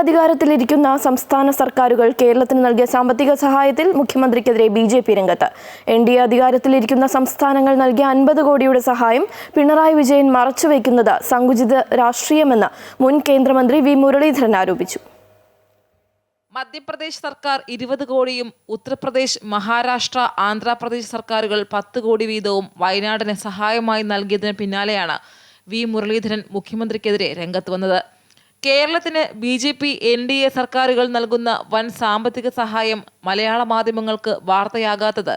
അധികാരത്തിലിരിക്കുന്ന സംസ്ഥാന സർക്കാരുകൾ കേരളത്തിന് നൽകിയ സാമ്പത്തിക സഹായത്തിൽ മുഖ്യമന്ത്രിക്കെതിരെ ബി ജെ പി രംഗത്ത്. എൻ ഡി എ അധികാരത്തിലിരിക്കുന്ന സംസ്ഥാനങ്ങൾ നൽകിയ അൻപത് കോടിയുടെ സഹായം പിണറായി വിജയൻ മറച്ചുവെക്കുന്നത് സങ്കുചിത രാഷ്ട്രീയമെന്ന് മുൻ കേന്ദ്രമന്ത്രി വി മുരളീധരൻ ആരോപിച്ചു. മധ്യപ്രദേശ് സർക്കാർ ഇരുപത് കോടിയും ഉത്തർപ്രദേശ് മഹാരാഷ്ട്ര ആന്ധ്രാപ്രദേശ് സർക്കാരുകൾ പത്ത് കോടി വീതവും വയനാടിന് സഹായമായി നൽകിയതിന് പിന്നാലെയാണ് വി മുരളീധരൻ മുഖ്യമന്ത്രിക്കെതിരെ രംഗത്ത് വന്നത്. കേരളത്തിന് B J P N D A സർക്കാരുകൾ നൽകുന്ന വൻ സാമ്പത്തിക സഹായം മലയാള മാധ്യമങ്ങൾക്ക് വാർത്തയാകാത്തത്.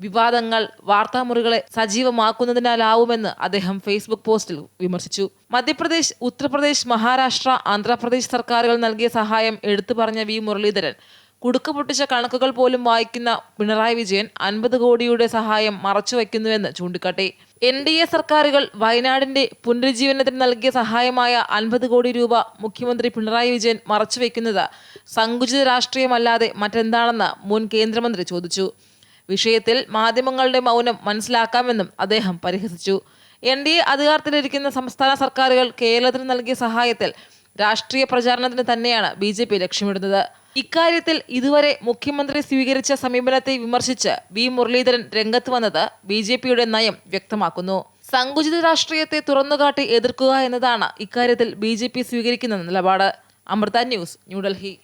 വിവാദങ്ങൾ വാർത്താമുറികളെ സജീവമാക്കുന്നതിനാലാവുമെന്ന് അദ്ദേഹം ഫേസ്ബുക്ക് പോസ്റ്റിൽ വിമർശിച്ചു. മധ്യപ്രദേശ് ഉത്തർപ്രദേശ് മഹാരാഷ്ട്ര ആന്ധ്രാപ്രദേശ് സർക്കാരുകൾ നൽകിയ സഹായം എടുത്തു പറഞ്ഞ വി മുരളീധരൻ കുടുക്ക് പൊട്ടിച്ച കണക്കുകൾ പോലും വായിക്കുന്ന പിണറായി വിജയൻ അൻപത് കോടിയുടെ സഹായം മറച്ചുവെക്കുന്നുവെന്ന് ചൂണ്ടിക്കാട്ടി. എൻ ഡി എ സർക്കാരുകൾ വയനാടിന്റെ പുനരുജ്ജീവനത്തിന് നൽകിയ സഹായമായ അൻപത് കോടി രൂപ മുഖ്യമന്ത്രി പിണറായി വിജയൻ മറച്ചുവെക്കുന്നത് സങ്കുചിത രാഷ്ട്രീയമല്ലാതെ മറ്റെന്താണെന്ന് മുൻ കേന്ദ്രമന്ത്രി ചോദിച്ചു. വിഷയത്തിൽ മാധ്യമങ്ങളുടെ മൗനം മനസ്സിലാക്കാമെന്നും അദ്ദേഹം പരിഹസിച്ചു. എൻ ഡി എ അധികാരത്തിലിരിക്കുന്ന സംസ്ഥാന സർക്കാരുകൾ കേരളത്തിന് നൽകിയ സഹായത്തിൽ രാഷ്ട്രീയ പ്രചാരണത്തിന് തന്നെയാണ് ബി ജെ പി ലക്ഷ്യമിടുന്നത്. ഇക്കാര്യത്തിൽ ഇതുവരെ മുഖ്യമന്ത്രി സ്വീകരിച്ച സമീപനത്തെ വിമർശിച്ച് വി മുരളീധരൻ രംഗത്ത് വന്നത് ബി ജെ പിയുടെ നയം വ്യക്തമാക്കുന്നു. സങ്കുചിത രാഷ്ട്രീയത്തെ തുറന്നുകാട്ടി എതിർക്കുക എന്നതാണ് ഇക്കാര്യത്തിൽ ബി ജെ പി സ്വീകരിക്കുന്ന നിലപാട്. അമൃത ന്യൂസ് ന്യൂഡൽഹി.